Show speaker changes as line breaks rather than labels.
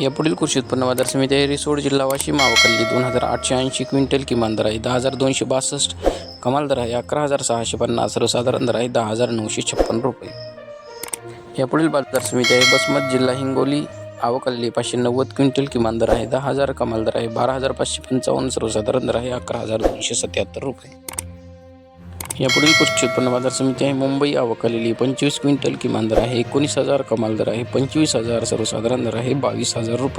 यापुढील कृषी उत्पन्न बाजार समिती आहे. रिसोड जिल्हा वाशिम आवकल्ली दोन हजार आठशे ऐंशी क्विंटल किमान दर आहे. दहा हजार दोनशे बासष्ट कमाल दर आहे. अकरा हजार सहाशे पन्नास सर्वसाधारण दर आहे. दहा हजार नऊशे छप्पन रुपये. यापुढील बाजार समिती आहे. बसमत जिल्हा हिंगोली आवकल्ली पाचशे नव्वद क्विंटल किमान दर आहे. दहा हजार कमाल दर आहे. बारा हजार पाचशे पंचावन्न सर्वसाधारण दर आहे. अकरा हजार दोनशे सत्याहत्तर रुपये. यापुढील कृषी उत्पन्न बाजार समिती आहे. मुंबई आवकलेली पंचवीस क्विंटल किमान दर आहे. एकोणीस हजार कमाल दर आहे. पंचवीस हजार सर्वसाधारण दर आहे. बावीस हजार रुपये.